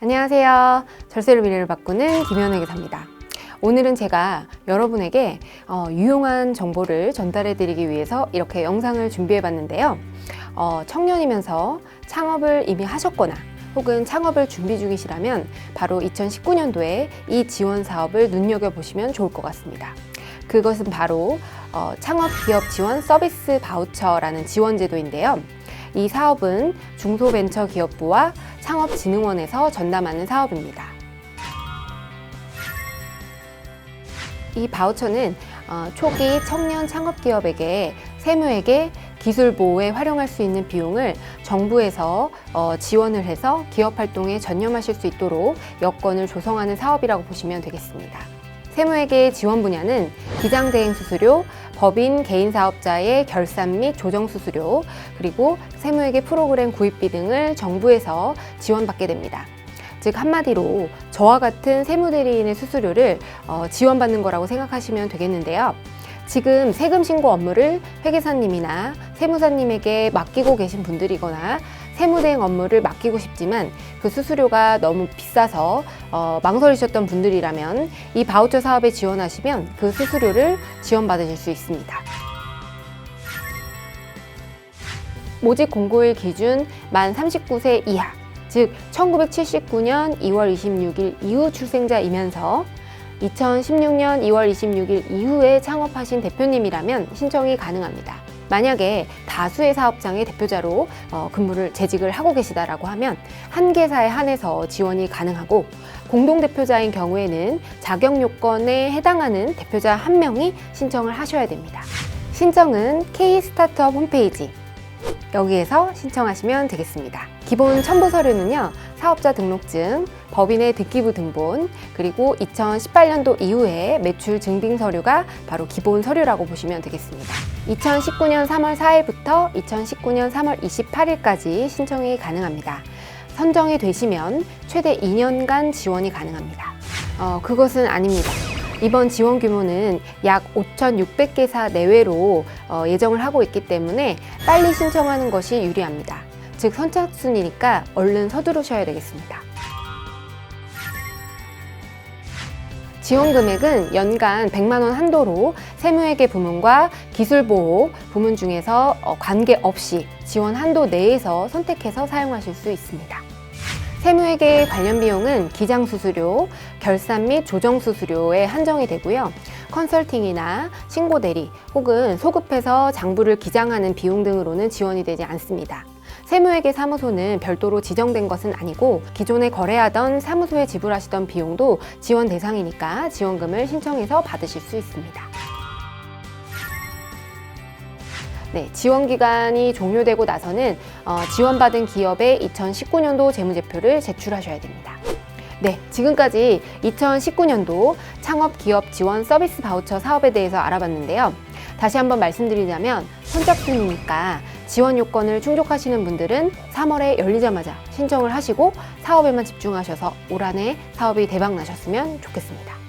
안녕하세요. 절세로 미래를 바꾸는 김현우 기사입니다. 오늘은 제가 여러분에게 어, 유용한 정보를 전달해 드리기 위해서 이렇게 영상을 준비해 봤는데요. 어, 청년이면서 창업을 이미 하셨거나 혹은 창업을 준비 중이시라면 바로 2019년도에 이 지원 사업을 눈여겨보시면 좋을 것 같습니다. 그것은 바로 어, 창업 기업 지원 서비스 바우처라는 지원 제도인데요. 이 사업은 중소벤처기업부와 창업진흥원에서 전담하는 사업입니다. 이 바우처는 어, 초기 청년 창업기업에게 세무에게 기술 보호에 활용할 수 있는 비용을 정부에서 어, 지원을 해서 기업 활동에 전념하실 수 있도록 여건을 조성하는 사업이라고 보시면 되겠습니다. 세무회계 지원 분야는 기장대행 수수료, 법인 개인 사업자의 결산 및 조정 수수료, 그리고 세무회계 프로그램 구입비 등을 정부에서 지원받게 됩니다. 즉 한마디로 저와 같은 세무대리인의 수수료를 어, 지원받는 거라고 생각하시면 되겠는데요. 지금 세금 신고 업무를 회계사님이나 세무사님에게 맡기고 계신 분들이거나 세무대행 업무를 맡기고 싶지만 그 수수료가 너무 비싸서 어, 망설이셨던 분들이라면 이 바우처 사업에 지원하시면 그 수수료를 지원받으실 수 있습니다. 모집 공고일 기준 만 39세 이하, 즉 1979년 2월 26일 이후 출생자이면서 2016년 2월 26일 이후에 창업하신 대표님이라면 신청이 가능합니다. 만약에 다수의 사업장의 대표자로 어, 근무를 재직을 하고 계시다라고 하면 한 개사에 한해서 지원이 가능하고 공동 대표자인 경우에는 자격 요건에 해당하는 대표자 한 명이 신청을 하셔야 됩니다. 신청은 K 스타트업 홈페이지 여기에서 신청하시면 되겠습니다. 기본 첨부 서류는요, 사업자 등록증, 법인의 등기부 등본, 그리고 2018년도 이후에 매출 증빙 서류가 바로 기본 서류라고 보시면 되겠습니다. 2019년 3월 4일부터 2019년 3월 28일까지 신청이 가능합니다. 선정이 되시면 최대 2년간 지원이 가능합니다. 어, 그것은 아닙니다. 이번 지원 규모는 약 5,600개사 내외로 어, 예정을 하고 있기 때문에 빨리 신청하는 것이 유리합니다. 즉 선착순이니까 얼른 서두르셔야 되겠습니다. 지원 금액은 연간 100만 원 한도로 세무회계 부문과 기술보호 부문 중에서 어, 관계없이 지원 한도 내에서 선택해서 사용하실 수 있습니다. 세무회계 관련 비용은 기장 수수료, 결산 및 조정 수수료에 한정이 되고요. 컨설팅이나 신고 대리 혹은 소급해서 장부를 기장하는 비용 등으로는 지원이 되지 않습니다. 세무회계 사무소는 별도로 지정된 것은 아니고 기존에 거래하던 사무소에 지불하시던 비용도 지원 대상이니까 지원금을 신청해서 받으실 수 있습니다. 네, 지원 기간이 종료되고 나서는 어, 지원받은 기업의 2019년도 재무제표를 제출하셔야 됩니다. 네, 지금까지 2019년도 창업 기업 지원 서비스 바우처 사업에 대해서 알아봤는데요. 다시 한번 말씀드리자면 선착순이니까 지원 요건을 충족하시는 분들은 3월에 열리자마자 신청을 하시고 사업에만 집중하셔서 올 한해 사업이 대박 나셨으면 좋겠습니다.